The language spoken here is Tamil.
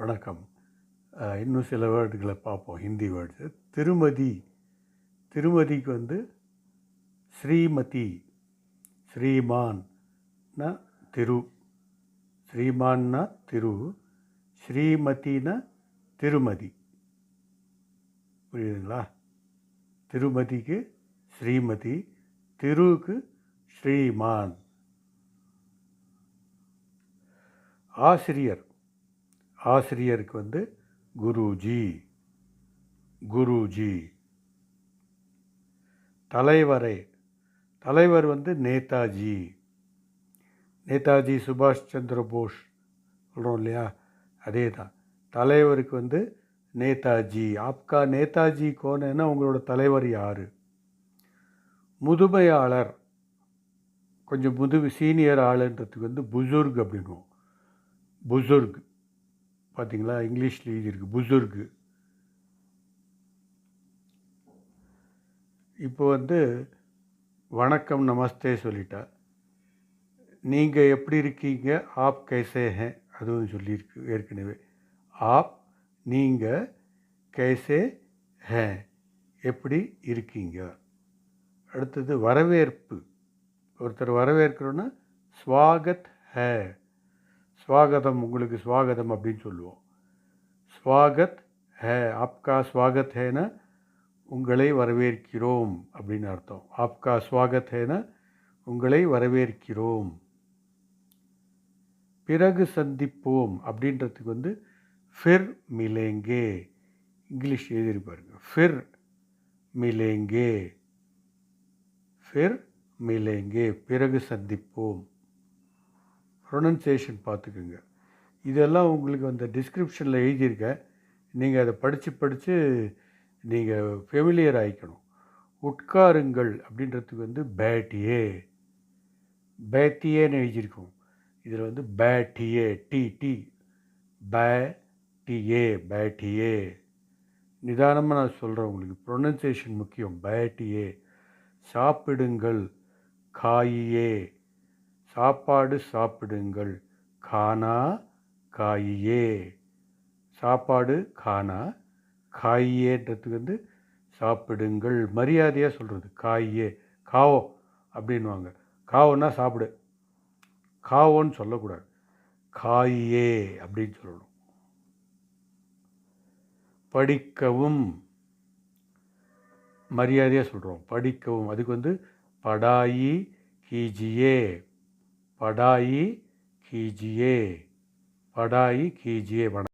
வணக்கம். இன்னும் சில வேர்டுகளை பார்ப்போம். ஹிந்தி வேர்ட்ஸு. திருமதி. திருமதிக்கு வந்து ஸ்ரீமதி. ஸ்ரீமான்னா திரு. ஸ்ரீமான்னா திரு. ஸ்ரீமதினா திருமதி. புரியுதுங்களா? திருமதிக்கு ஸ்ரீமதி. திருவுக்கு ஸ்ரீமான். ஆசிரியர். ஆசிரியருக்கு வந்து குருஜி. குருஜி. தலைவரை. தலைவர் வந்து நேதாஜி. நேதாஜி சுபாஷ் சந்திர போஸ் சொல்கிறோம் இல்லையா? அதே தான் தலைவருக்கு வந்து நேதாஜி. ஆப்கா நேதாஜி கோனேன்னா உங்களோட தலைவர் யார்? முதுமையாளர். கொஞ்சம் முது சீனியர் ஆளுன்றதுக்கு வந்து புசுர்க் அப்படின்வோம் புசுர்க். பார்த்தீங்களா இங்கிலீஷில் எழுதியிருக்கு. புசுர்கு இப்போ வந்து வணக்கம் நமஸ்தே சொல்லிட்டா. நீங்கள் எப்படி இருக்கீங்க? ஆப் கைசே ஹே அதுவும் சொல்லியிருக்கு ஏற்கனவே. ஆப் நீங்கள் கைசே ஹே எப்படி இருக்கீங்க? அடுத்தது வரவேற்பு. ஒருத்தர் வரவேற்கிறோன்னா ஸ்வாகத் ஹே. ஸ்வாகதம் உங்களுக்கு ஸ்வாகதம் அப்படின்னு சொல்லுவோம். ஸ்வாகத் ஹே ஆப்கா ஸ்வாகத் ஹேனா உங்களை வரவேற்கிறோம் அப்படின்னு அர்த்தம். ஆப்கா ஸ்வாகத் ஹேனா உங்களை வரவேற்கிறோம். பிறகு சந்திப்போம் அப்படின்றதுக்கு வந்து ஃபிர் மிலேங்கே. இங்கிலீஷ் எழுதியிருப்பாருங்க ஃபிர் மிலேங்கே. ஃபிர் மிலேங்கே. பிறகு சந்திப்போம். ப்ரொனன்சியேஷன் பார்த்துக்குங்க. இதெல்லாம் உங்களுக்கு அந்த டிஸ்கிரிப்ஷனில் எழுதியிருக்கேன் நீங்கள் அதை படித்து படித்து நீங்கள் ஃபெமிலியர் ஆகிக்கணும் உட்காருங்கள் அப்படின்றதுக்கு வந்து பேட்டியே பேட்டியேன்னு எழுதியிருக்கோம். இதில் வந்து பேட்டியே டி டி பே டிஏ பேட்டியே நிதானமாக நான் சொல்கிறேன் உங்களுக்கு. ப்ரொனன்சியேஷன் முக்கியம். பேட்டியே சாப்பிடுங்கள். காயே சாப்பாடு சாப்பிடுங்கள். கானா காயே சாப்பாடு கானா காயேன்றதுக்கு வந்து சாப்பிடுங்கள். மரியாதையாக சொல்கிறது காயே காவோ அப்படின்வாங்க காவோன்னா சாப்பிடு. காவோன்னு சொல்லக்கூடாது. காயே அப்படின்னு சொல்லணும். படிக்கவும் மரியாதையாக சொல்கிறோம் படிக்கவும். அதுக்கு வந்து படாயி கீஜியே படாயி கீஜியே படாயி கீஜியே வணக்கம்